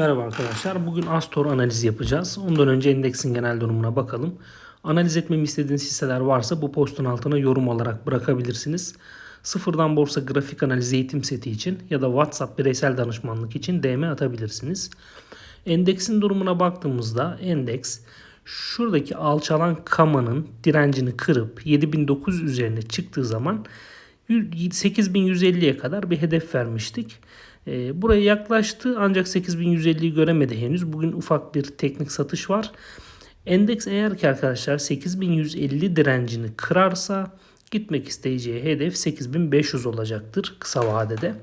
Merhaba arkadaşlar. Bugün Astor analizi yapacağız. Ondan önce endeksin genel durumuna bakalım. Analiz etmemi istediğiniz hisseler varsa bu postun altına yorum olarak bırakabilirsiniz. Sıfırdan borsa grafik analiz eğitim seti için ya da WhatsApp bireysel danışmanlık için DM atabilirsiniz. Endeksin durumuna baktığımızda endeks şuradaki alçalan kamanın direncini kırıp 7900 üzerine çıktığı zaman 8150'ye kadar bir hedef vermiştik. E, buraya yaklaştı ancak 8150'yi göremedi henüz. Bugün ufak bir teknik satış var. Endeks eğer ki arkadaşlar 8150 direncini kırarsa gitmek isteyeceği hedef 8500 olacaktır kısa vadede.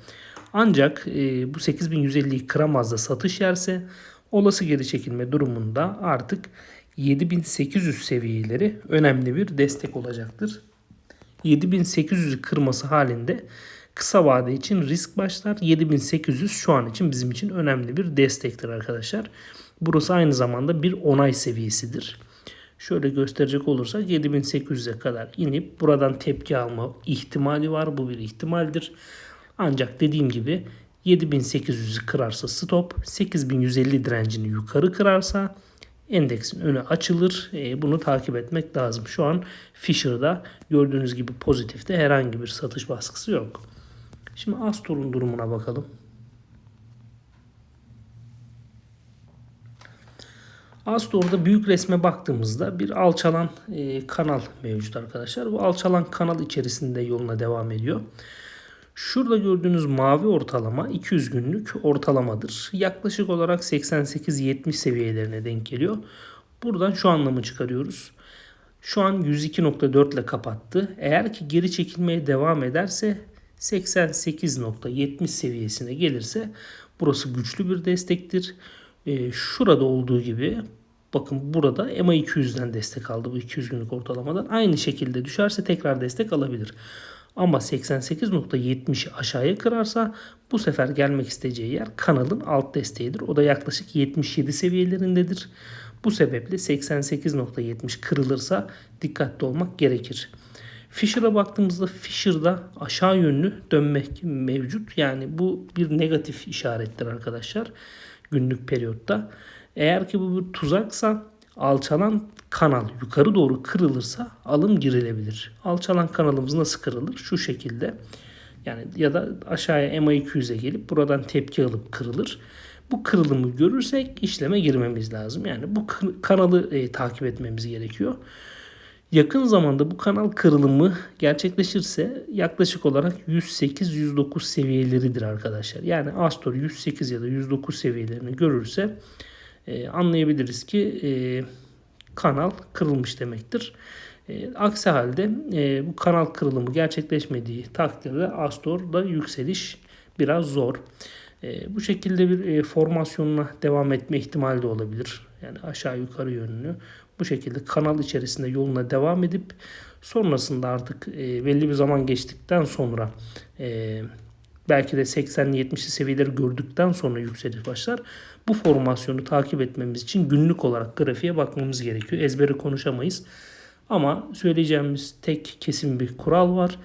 Ancak e, bu 8150'yi kıramaz da satış yerse olası geri çekilme durumunda artık 7800 seviyeleri önemli bir destek olacaktır. 7800'ü kırması halinde kısa vade için risk başlar. 7800 şu an için bizim için önemli bir destektir arkadaşlar. Burası aynı zamanda bir onay seviyesidir. Şöyle gösterecek olursak 7800'e kadar inip buradan tepki alma ihtimali var. Bu bir ihtimaldir. Ancak dediğim gibi 7800'ü kırarsa stop, 8150 direncini yukarı kırarsa endeksin önü açılır. E, bunu takip etmek lazım. Şu an Fisher'da gördüğünüz gibi pozitifte herhangi bir satış baskısı yok. Şimdi Astor'un durumuna bakalım. Astor'da büyük resme baktığımızda bir alçalan e, kanal mevcut arkadaşlar. Bu alçalan kanal içerisinde yoluna devam ediyor. Şurada gördüğünüz mavi ortalama 200 günlük ortalamadır. Yaklaşık olarak 88-70 seviyelerine denk geliyor. Buradan şu anlamı çıkarıyoruz. Şu an 102.4 ile kapattı. Eğer ki geri çekilmeye devam ederse 88.70 seviyesine gelirse burası güçlü bir destektir. E, şurada olduğu gibi bakın burada EMA 200'den destek aldı bu 200 günlük ortalamadan. Aynı şekilde düşerse tekrar destek alabilir. Ama 88.70'i aşağıya kırarsa bu sefer gelmek isteyeceği yer kanalın alt desteğidir. O da yaklaşık 77 seviyelerindedir. Bu sebeple 88.70 kırılırsa dikkatli olmak gerekir. Fisher'a baktığımızda Fisher'da aşağı yönlü dönmek mevcut. Yani bu bir negatif işarettir arkadaşlar günlük periyotta. Eğer ki bu bir tuzaksa alçalan kanal yukarı doğru kırılırsa alım girilebilir. Alçalan kanalımız nasıl kırılır? Şu şekilde. Yani ya da aşağıya MA 200'e gelip buradan tepki alıp kırılır. Bu kırılımı görürsek işleme girmemiz lazım. Yani bu kanalı e, takip etmemiz gerekiyor. Yakın zamanda bu kanal kırılımı gerçekleşirse yaklaşık olarak 108-109 seviyeleridir arkadaşlar. Yani Astor 108 ya da 109 seviyelerini görürse e, anlayabiliriz ki e, kanal kırılmış demektir. E, aksi halde e, bu kanal kırılımı gerçekleşmediği takdirde Astor'da yükseliş biraz zor. E, bu şekilde bir e, formasyonuna devam etme ihtimali de olabilir. Yani aşağı yukarı yönlü. Bu şekilde kanal içerisinde yoluna devam edip sonrasında artık e, belli bir zaman geçtikten sonra e, belki de 80'li 70'li seviyeleri gördükten sonra yükseliş başlar. Bu formasyonu takip etmemiz için günlük olarak grafiğe bakmamız gerekiyor. Ezberi konuşamayız. Ama söyleyeceğimiz tek kesin bir kural var.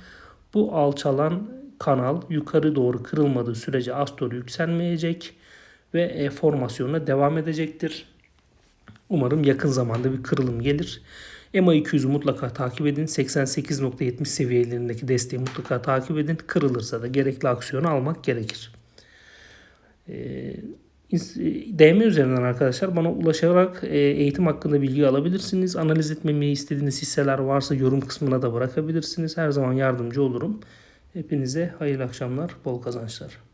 Bu alçalan kanal yukarı doğru kırılmadığı sürece Astor yükselmeyecek ve e, formasyonuna devam edecektir. Umarım yakın zamanda bir kırılım gelir. EMA 200'ü mutlaka takip edin. 88.70 seviyelerindeki desteği mutlaka takip edin. Kırılırsa da gerekli aksiyonu almak gerekir. Ee, DM üzerinden arkadaşlar bana ulaşarak e, eğitim hakkında bilgi alabilirsiniz. Analiz etmemi istediğiniz hisseler varsa yorum kısmına da bırakabilirsiniz. Her zaman yardımcı olurum. Hepinize hayırlı akşamlar, bol kazançlar.